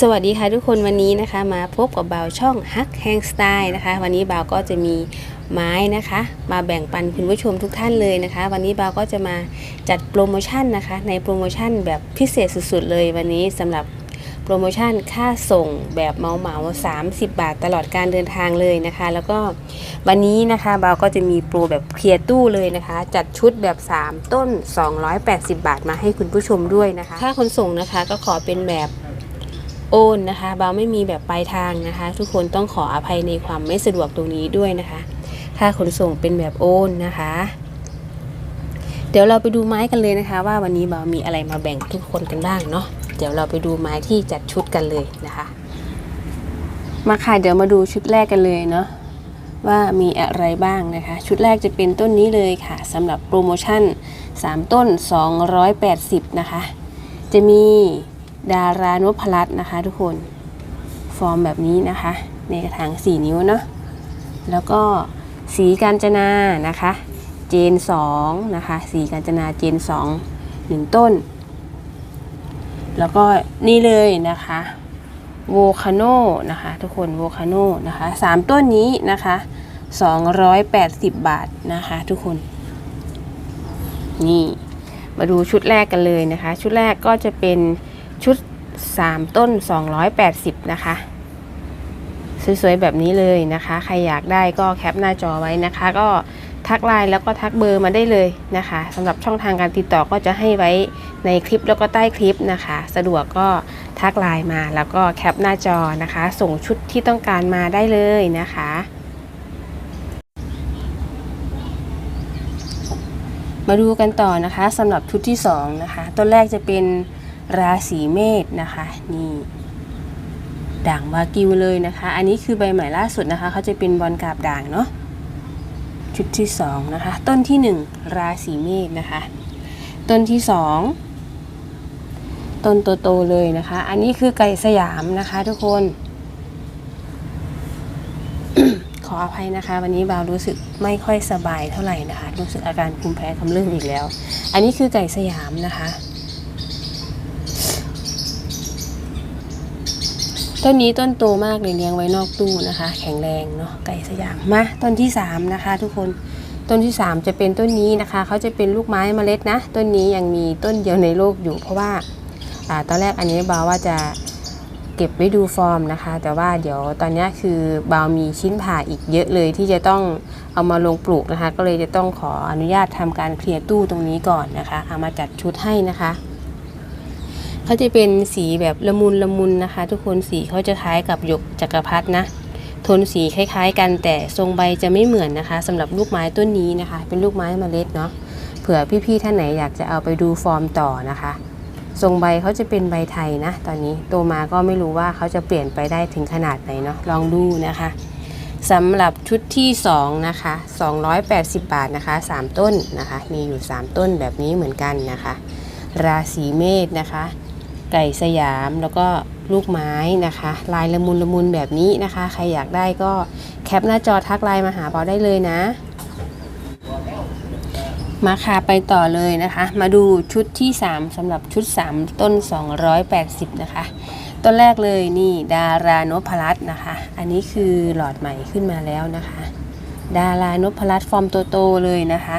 สวัสดีค่ะทุกคนวันนี้นะคะ มาพบกับบ่าวช่องฮักแฮงสไตล์นะคะ วันนี้บ่าวก็จะมีไม้นะคะ มาแบ่งปันคุณผู้ชมทุกท่านเลยนะคะ วันนี้บ่าวก็จะมาจัดโปรโมชั่นนะคะ ในโปรโมชั่นแบบพิเศษสุดๆเลยวันนี้สำหรับโปรโมชั่นค่าส่งแบบเมาเหมา30 บาทตลอดการเดินทางเลยนะคะ แล้วก็วันนี้นะคะบ่าวก็จะมีโปรแบบเคลียร์ตู้เลยนะคะ จัดชุดแบบ 3 ต้น 280 บาทมาให้คุณผู้ชมด้วยนะคะ ค่าขนส่งนะคะก็ขอเป็นแบบ โอนนะคะเบาไม่มีแบบปลายทางนะคะ ทุกคนต้องขออภัยในความไม่สะดวกตรงนี้ด้วยนะคะ ค่าขนส่งเป็นแบบโอนนะคะ เดี๋ยวเราไปดูไม้กันเลยนะคะ ว่าวันนี้เบามีอะไรมาแบ่งทุกคนกันบ้างเนาะเดี๋ยวเราไปดูไม้ที่จัดชุดกันเลยนะคะ มาค่ะเดี๋ยวมาดูชุดแรกกันเลยเนาะว่ามีอะไรบ้างนะคะ ชุดแรกจะเป็นต้นนี้เลยค่ะสำหรับโปรโมชั่น 3 ต้น 280 นะคะ จะมี ดารานุพรัตน์นะคะ ทุกคนฟอร์มแบบนี้นะคะ ในกระถาง 4 นิ้วเนาะแล้วก็สีกาญจนานะคะ เจน 2 นะคะ สีกาญจนาเจน 2 1 ต้น แล้วก็นี่เลยนะคะโวคาโนนะคะ ทุกคนโวคาโนนะคะ3ต้นนี้นะคะ 280 บาทนะคะ ทุกคน นี่ มาดูชุดแรกกันเลยนะคะ ชุดแรกก็จะเป็น ชุด 3 ต้น 280 นะคะ สวยๆ แบบนี้เลยนะคะ ใครอยากได้ก็แคปหน้าจอไว้นะคะ ก็ทักไลน์แล้วก็ทักเบอร์มาได้เลยนะคะสำหรับช่องทางการติดต่อก็จะให้ไว้ในคลิปแล้วก็ใต้คลิปนะคะ สะดวกก็ทักไลน์มาแล้วก็แคปหน้าจอนะคะ ส่งชุดที่ต้องการมาได้เลยนะคะมาดูกันต่อนะคะสำหรับชุดที่2นะคะต้นแรกจะเป็น ราศีเมษนะคะนี่ด่างวากิวเลยนะคะ อันนี้คือใบใหม่ล่าสุดนะคะเขาจะเป็นบอลกาบด่างเนาะชุดที่2นะคะต้นที่ 1 ราศีเมษนะคะ ต้นที่ 2 ต้นโตๆเลยนะคะ อันนี้คือไก่สยามนะคะทุกคน ขออภัยนะคะ วันนี้บาวรู้สึกไม่ค่อยสบายเท่าไหร่นะคะ รู้สึกอาการภูมิแพ้กำเริบอีกแล้ว อันนี้คือไก่สยามนะคะ ต้นนี้ต้นโตมากเลยเลี้ยงไว้นอกตู้นะคะ แข็งแรงเนาะไก่สยามมาต้นที่สามนะคะ ทุกคนต้นที่สามจะเป็นต้นนี้นะคะเขาจะเป็นลูกไม้เมล็ดนะ ต้นนี้ยังมีต้นเดียวในโลกอยู่ เพราะว่าอาตอนแรกอันนี้บาวว่าจะเก็บไว้ดูฟอร์มนะคะ แต่ว่าเดี๋ยวตอนนี้คือบาวมีชิ้นผ่าอีกเยอะเลยที่จะต้องเอามาลงปลูกนะคะ ก็เลยจะต้องขออนุญาตทำการเคลียร์ตู้ตรงนี้ก่อนนะคะ เอามาจัดชุดให้นะคะ เขาจะเป็นสีแบบละมุนละมุนนะคะ ทุกคนสีเขาจะคล้ายกับหยกจักรพรรดินะโทนสีคล้าย ๆ กันแต่ทรงใบจะไม่เหมือนนะคะสำหรับลูกไม้ต้นนี้นะคะ เป็นลูกไม้เมล็ดเนาะเผื่อพี่ๆท่านไหนอยากจะเอาไปดูฟอร์มต่อนะคะทรงใบเขาจะเป็นใบไทยนะ ตอนนี้โตมาก็ไม่รู้ว่าเขาจะเปลี่ยนไปได้ถึงขนาดไหนเนาะลองดูนะคะสำหรับชุดที่2นะคะ280 บาทนะคะ 3 ต้นนะคะ มีอยู่ 3 ต้นแบบนี้เหมือนกันนะคะ ราศีเมษนะคะ ไก่สยามแล้วก็ลูกไม้นะคะ ลายละมุนละมุนแบบนี้นะคะ ใครอยากได้ก็แคปหน้าจอทักไลน์มาหาเปาได้เลยนะ มาค่ะไปต่อเลยนะคะ มาดูชุดที่ 3สำหรับชุด 3 ต้น 280 นะคะ ต้นแรกเลยนี่ดารานพรัตน์นะคะ อันนี้คือหลอดใหม่ขึ้นมาแล้วนะคะ ดารานพรัตน์ฟอร์มโตๆเลยนะคะ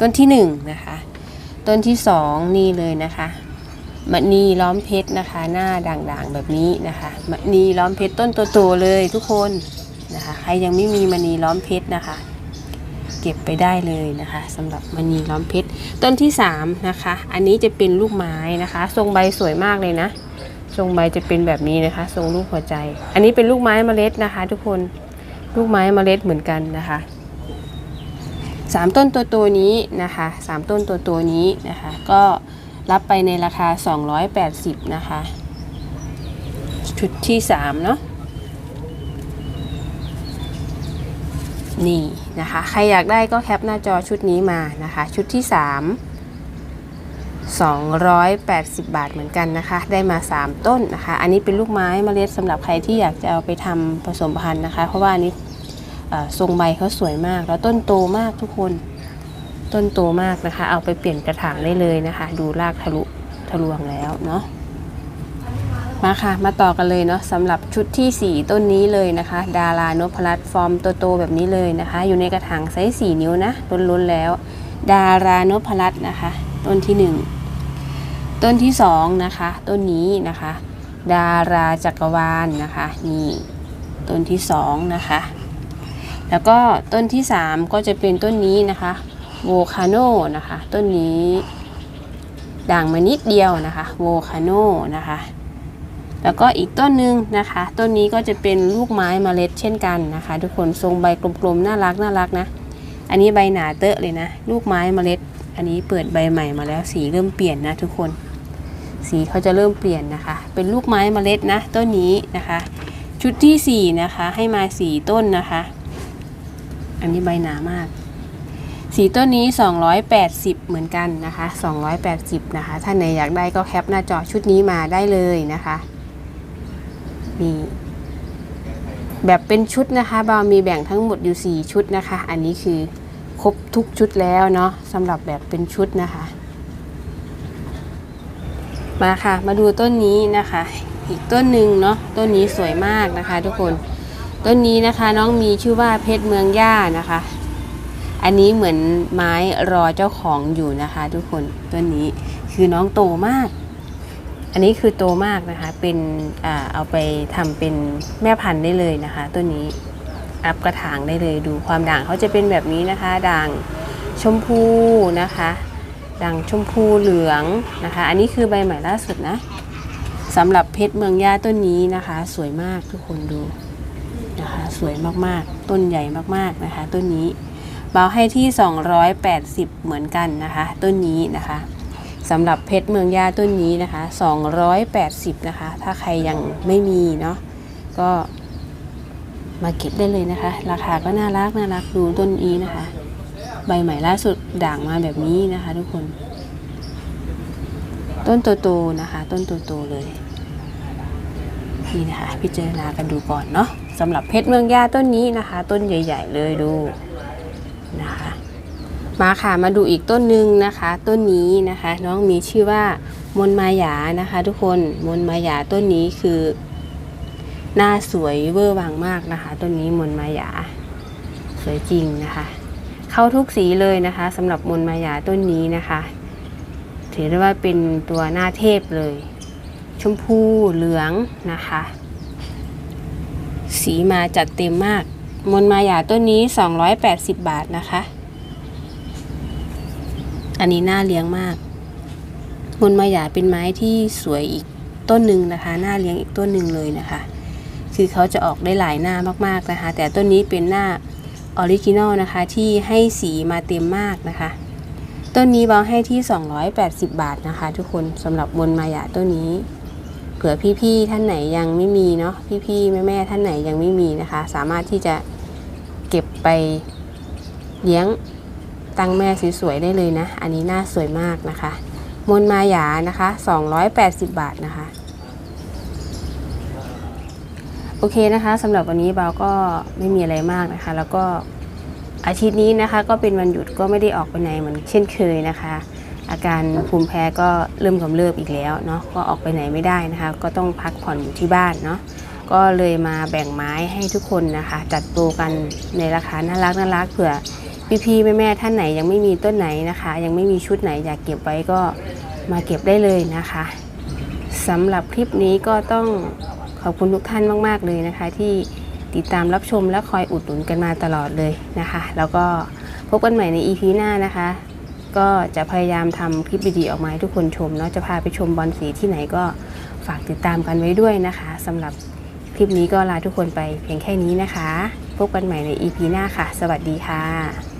ต้นที่1นะคะต้นที่ 2 นี่เลยนะคะ มณีล้อมเพชรนะคะ หน้าด่างๆแบบนี้นะคะมณีล้อมเพชรต้นโตๆเลยทุกคนนะคะใครยังไม่มีมณีล้อมเพชรนะคะ เก็บไปได้เลยนะคะสำหรับมณีล้อมเพชรต้นที่3นะคะอันนี้จะเป็นลูกไม้นะคะ ทรงใบสวยมากเลยนะ ทรงใบจะเป็นแบบนี้นะคะ ทรงลูกหัวใจ อันนี้เป็นลูกไม้เมล็ดนะคะ ทุกคนลูกไม้เมล็ดเหมือนกันนะคะสามต้นตัวตัวนี้นะคะสามต้นตัวตัวนี้นะคะ ก็ รับไปในราคา 280 นะคะ ชุดที่ 3 เนาะนี่นะคะ ใครอยากได้ก็แคปหน้าจอชุดนี้มานะคะ ชุดที่ 3 280 บาทเหมือนกันนะคะ ได้มา 3 ต้นนะคะ อันนี้เป็นลูกไม้เมล็ดสำหรับใครที่อยากจะเอาไปทำผสมพันธุ์นะคะ เพราะว่าอันนี้ทรงใบเขาสวยมาก แล้วต้นโตมากทุกคน ต้นโตมากนะคะ เอาไปเปลี่ยนกระถางได้เลยนะคะ ดูรากทะลุทะลวงแล้วเนาะมาค่ะ มาต่อกันเลยเนาะสำหรับชุดทีสี่4 ต้นนี้เลยนะคะ ดารานพรัตฟอร์มโตๆแบบนี้เลยนะคะ อยู่ในกระถางไซส์4นิ้วนะล้นๆแล้ว ดารานพรัตน์นะคะ ต้นที่ 1 ต้นที่ 2 นะคะ ต้นนี้นะคะ ดาราจักรวาลนนะคะนี่ต้นที่ 2 นะคะ แล้วก็ต้นที่ 3 ก็จะเป็นต้นนี้นะคะ โวคาโนนะคะต้นนี้ด่างมานิดเดียวนะคะโวคาโนนะคะแล้วก็อีกต้นหนึ่งนะคะ ต้นนี้ก็จะเป็นลูกไม้เมล็ดเช่นกันนะคะ ทุกคนทรงใบกลมๆน่ารักน่ารักนะ อันนี้ใบหนาเตอะเลยนะ ลูกไม้เมล็ด อันนี้เปิดใบใหม่มาแล้วสีเริ่มเปลี่ยนนะทุกคน สีเขาจะเริ่มเปลี่ยนนะคะ เป็นลูกไม้เมล็ดนะต้นนี้นะคะ ชุดที่สี่นะคะให้มาสี่ต้นนะคะ อันนี้ใบหนามาก สีต้นนี้ 280 เหมือนกันนะคะ 280 นะคะ ถ้าไหนอยากได้ก็แคปหน้าจอชุดนี้มาได้เลยนะคะนี่แบบเป็นชุดนะคะบาวมีแบ่งทั้งหมดอยู่ 4 ชุดนะคะ อันนี้คือครบทุกชุดแล้วเนาะสำหรับแบบเป็นชุดนะคะ มาค่ะ มาดูต้นนี้นะคะ อีกต้นหนึ่งเนาะต้นนี้สวยมากนะคะ ทุกคน ต้นนี้นะคะน้องมีชื่อว่าเพชรเมืองย่านะคะ อันนี้เหมือนไม้รอเจ้าของอยู่นะคะ ทุกคนต้นนี้คือน้องโตมาก อันนี้คือโตมากนะคะ เป็นอเอาไปทำเป็นแม่พันธุ์ได้เลยนะคะต้นนี้อัพกระถางได้เลยดูความด่างเขาจะเป็นแบบนี้นะคะ ด่างชมพูนะคะ ด่างชมพูเหลืองนะคะ อันนี้คือใบใหม่ล่าสุดนะสำหรับเพชรเมืองย่าต้นนี้นะคะ สวยมากทุกคนดูนะคะ สวยมากๆ ต้นใหญ่มากๆนะคะ ต้นนี้ เบาให้ที่ 280 เหมือนกันนะคะต้นนี้นะคะสำหรับเพชรเมืองย่าต้นนี้นะคะ 280 นะคะ ถ้าใครยังไม่มีเนาะก็มาเก็บได้เลยนะคะ ราคาก็น่ารักน่ารักดูต้นนี้นะคะ ใบใหม่ล่าสุดด่างมาแบบนี้นะคะ ทุกคน ต้นโตๆนะคะ ต้นโตๆเลยนี่นะคะพิจารณากันดูก่อนเนาะสำหรับเพชรเมืองย่าต้นนี้นะคะ ต้นใหญ่ ๆ เลยดู นะคะมาค่ะมาดูอีกต้นหนึ่งนะคะ ต้นนี้นะคะ น้องมีชื่อว่ามนมายานะคะ ทุกคนมนมายาต้นนี้คือ หน้าสวยเวอร์วังมากนะคะ ต้นนี้มนมายา สวยจริงนะคะ เข้าทุกสีเลยนะคะสำหรับมนมายาต้นนี้นะคะ ถือได้ว่าเป็นตัวหน้าเทพเลย ชมพูเหลืองนะคะ สีมาจัดเต็มมาก มนมายาต้นนี้ 280 บาทนะคะ อันนี้น่าเลี้ยงมาก มนมายาเป็นไม้ที่สวยอีกต้นหนึ่งนะคะน่าเลี้ยงอีกต้นหนึ่งเลยนะคะ คือเขาจะออกได้หลายหน้ามากๆนะคะ แต่ต้นนี้เป็นหน้าออริจินอลนะคะ ที่ให้สีมาเต็มมากนะคะ ต้นนี้วางให้ที่ 280 บาทนะคะ ทุกคนสำหรับบนมายาต้นนี้เผื่อพี่ๆท่านไหนยังไม่มีเนาะพี่ๆแม่ๆท่านไหนยังไม่มีนะคะ สามารถที่จะ เก็บไปเลี้ยงตั้งแม่สวยๆได้เลยนะ อันนี้น่าสวยมากนะคะ มนมาหยานะคะ 280 บาทนะคะ โอเคนะคะสำหรับวันนี้เบาก็ไม่มีอะไรมากนะคะ แล้วก็อาทิตย์นี้นะคะ ก็เป็นวันหยุดก็ไม่ได้ออกไปไหนเหมือนเช่นเคยนะคะ อาการภูมิแพ้ก็เริ่มกำเริบอีกแล้วเนาะก็ออกไปไหนไม่ได้นะคะ ก็ต้องพักผ่อนอยู่ที่บ้านเนาะ ก็เลยมาแบ่งไม้ให้ทุกคนนะคะ จัดโปรกันในราคาน่ารักน่ารักเผื่อพี่ๆแม่ๆท่านไหนยังไม่มีต้นไหนนะคะ ยังไม่มีชุดไหนอยากเก็บไว้ก็มาเก็บได้เลยนะคะสำหรับคลิปนี้ก็ต้องขอบคุณทุกท่านมาก ๆ เลยนะคะ ที่ติดตามรับชมและคอยอุดหนุนกันมาตลอดเลยนะคะ แล้วก็พบกันใหม่ใน EP หน้านะคะ ก็จะพยายามทำคลิปดีๆออกมาให้ทุกคนชมเนาะจะพาไปชมบอลสีที่ไหนก็ฝากติดตามกันไว้ด้วยนะคะสำหรับ ลิปนี้ก็ลาทุกคนไปเพียงแค่นี้นะคะ พบกันใหม่ใน EP หน้าค่ะ สวัสดีค่ะ